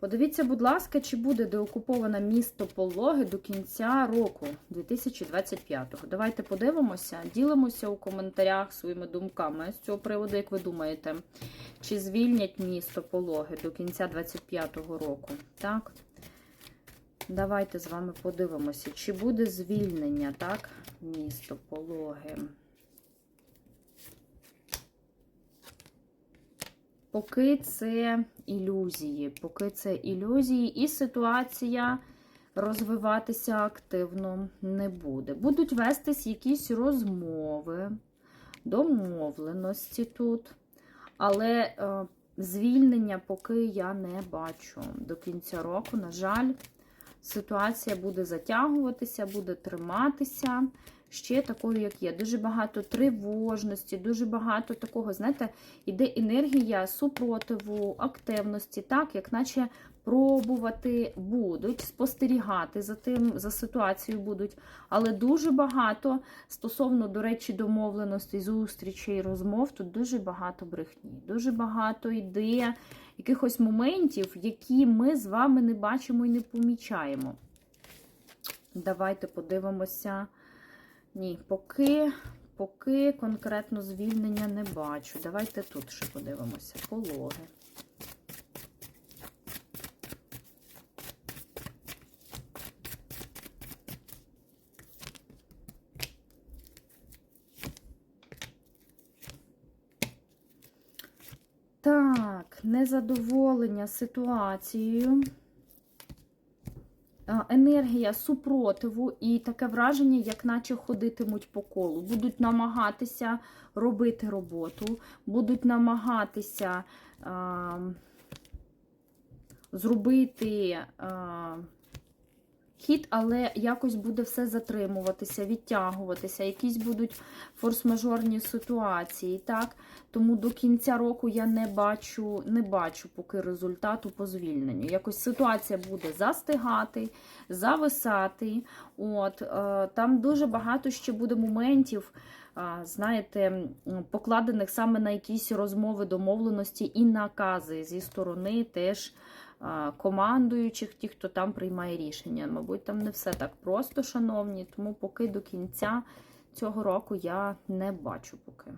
Подивіться, будь ласка, чи буде деокуповане місто Пологи до кінця року 2025-го. Давайте подивимося, ділимося у коментарях своїми думками з цього приводу, як ви думаєте, чи звільнять місто Пологи до кінця 2025 року. Так? Давайте з вами подивимося, чи буде звільнення, так, місто Пологи. Поки це ілюзії, поки це ілюзії, і ситуація розвиватися активно не буде. Будуть вестись якісь розмови, домовленості тут, але е, звільнення поки я не бачу. До кінця року, на жаль, ситуація буде затягуватися, буде триматися. Ще такою, як є. Дуже багато тривожності, дуже багато такого, знаєте, іде енергія супротиву, активності, так, як наче пробувати будуть, спостерігати за тим, за ситуацією будуть. Але дуже багато стосовно, до речі, домовленостей, зустрічей, розмов, тут дуже багато брехні, дуже багато йде якихось моментів, які ми з вами не бачимо і не помічаємо. Давайте подивимося. Ні, поки, поки конкретно звільнення не бачу. Давайте тут ще подивимося. Пологи. Так, незадоволення ситуацією. Енергія супротиву і таке враження, як наче ходитимуть по колу. Будуть намагатися робити роботу, будуть намагатися а, зробити а, хід, але якось буде все затримуватися, відтягуватися, якісь будуть форс-мажорні ситуації. так? Тому до кінця року я не бачу, не бачу поки результату по звільненню. Якось ситуація буде застигати, зависати. От, е, Там дуже багато ще буде моментів, е, знаєте, покладених саме на якісь розмови, домовленості і накази зі сторони теж командуючих, ті, хто там приймає рішення. Мабуть, там не все так просто, шановні, тому поки до кінця цього року я не бачу поки.